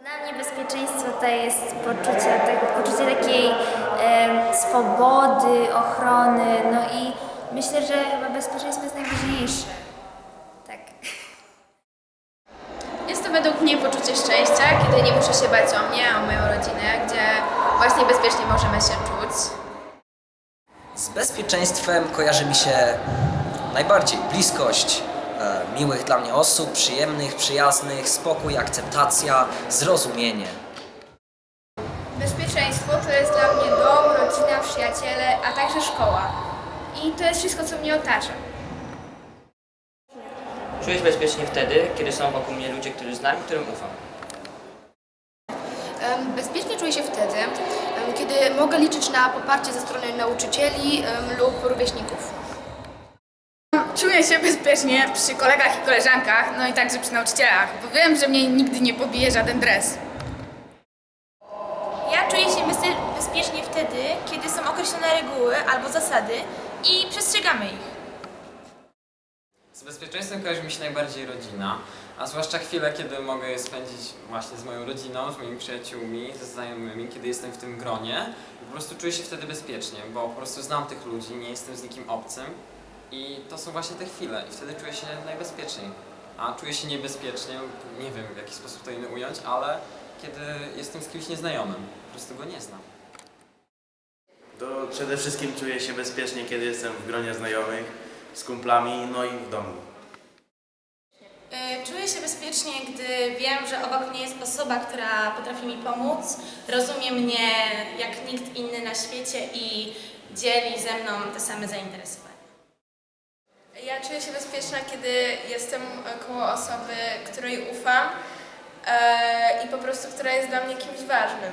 Dla mnie bezpieczeństwo to jest poczucie, tak, poczucie takiej em, swobody, ochrony, no i myślę, że chyba bezpieczeństwo jest najważniejsze. Tak. Jest to według mnie poczucie szczęścia, kiedy nie muszę się bać o mnie, o moją rodzinę, gdzie właśnie bezpiecznie możemy się czuć. Z bezpieczeństwem kojarzy mi się najbardziej bliskość e, miłych dla mnie osób, przyjemnych, przyjaznych, spokój, akceptacja, zrozumienie. Bezpieczeństwo to jest dla mnie dom, rodzina, przyjaciele, a także szkoła. I to jest wszystko, co mnie otacza. Czuję się bezpiecznie wtedy, kiedy są wokół mnie ludzie, którzy znam i którym ufam. Bezpiecznie czuję się wtedy, kiedy mogę liczyć na poparcie ze strony nauczycieli lub rówieśników. Czuję się bezpiecznie przy kolegach i koleżankach, no i także przy nauczycielach, bo wiem, że mnie nigdy nie pobije żaden dres. Ja czuję się bezpie- bezpiecznie wtedy, kiedy są określone reguły albo zasady i przestrzegamy ich. Z bezpieczeństwem kojarzy mi się najbardziej rodzina, a zwłaszcza chwile, kiedy mogę je spędzić właśnie z moją rodziną, z moimi przyjaciółmi, ze znajomymi, kiedy jestem w tym gronie. I po prostu czuję się wtedy bezpiecznie, bo po prostu znam tych ludzi, nie jestem z nikim obcym i to są właśnie te chwile i wtedy czuję się najbezpieczniej. A czuję się niebezpiecznie, nie wiem w jaki sposób to inny ująć, ale kiedy jestem z kimś nieznajomym, po prostu go nie znam. To przede wszystkim czuję się bezpiecznie, kiedy jestem w gronie znajomych, z kumplami, no i w domu. Y, Czuję się bezpiecznie, gdy wiem, że obok mnie jest osoba, która potrafi mi pomóc, rozumie mnie jak nikt inny na świecie i dzieli ze mną te same zainteresowania. Ja czuję się bezpieczna, kiedy jestem koło osoby, której ufam e, i po prostu która jest dla mnie kimś ważnym.